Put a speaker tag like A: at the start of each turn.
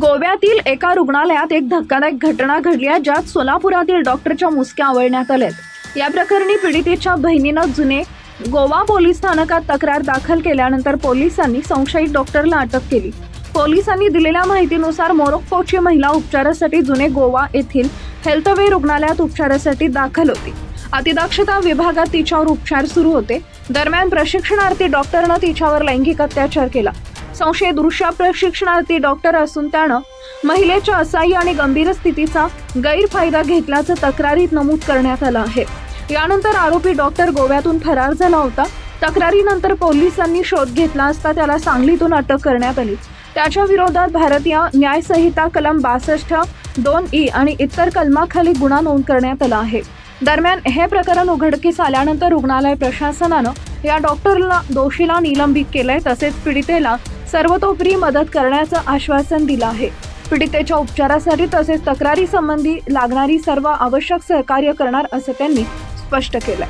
A: गोव्यातील एका रुग्णालयात एक धक्कादायक घटना घडली आहे ज्यात सोलापुरातील डॉक्टरच्या मुसक्या आवळण्यात आल्यात. या प्रकरणी पीडितेच्या बहिणीनं जुने गोवा पोलीस स्थानकात तक्रार दाखल केल्यानंतर पोलिसांनी संशयित डॉक्टरला अटक केली. पोलिसांनी दिलेल्या माहितीनुसार मोरोक्कोची महिला उपचारासाठी जुने गोवा येथील हेल्थवे रुग्णालयात उपचारासाठी दाखल होती. अतिदक्षता विभागात तिच्यावर उपचार सुरू होते. दरम्यान प्रशिक्षणार्थी डॉक्टरनं तिच्यावर लैंगिक अत्याचार केला. संशय दृश्य प्रशिक्षणार्थी डॉक्टर असून त्यानं महिलेच्या असहाय्य आणि गंभीर स्थितीचा गैरफायदा घेतल्याचं तक्रारीत नमूद करण्यात आलं आहे. यानंतर आरोपी डॉक्टर गोव्यातून फरार झाला होता. तक्रारीनंतर पोलिसांनी शोध घेतला असता त्याला सांगलीतून अटक करण्यात आली. त्याच्या विरोधात भारतीय न्यायसंहिता कलम बासष्ट दोन ई आणि इतर कलमाखाली गुन्हा नोंद करण्यात आला आहे. दरम्यान हे प्रकरण उघडकीस आल्यानंतर रुग्णालय प्रशासनानं या डॉक्टरला दोषीला निलंबित केलंय तसेच पीडितेला सर्वतोपरी मदत करण्याचं आश्वासन दिलं आहे. पीडितेच्या उपचारासाठी तसेच तक्रारी संबंधी लागणारी सर्व आवश्यक सहकार्य करणार असं त्यांनी स्पष्ट केलंय.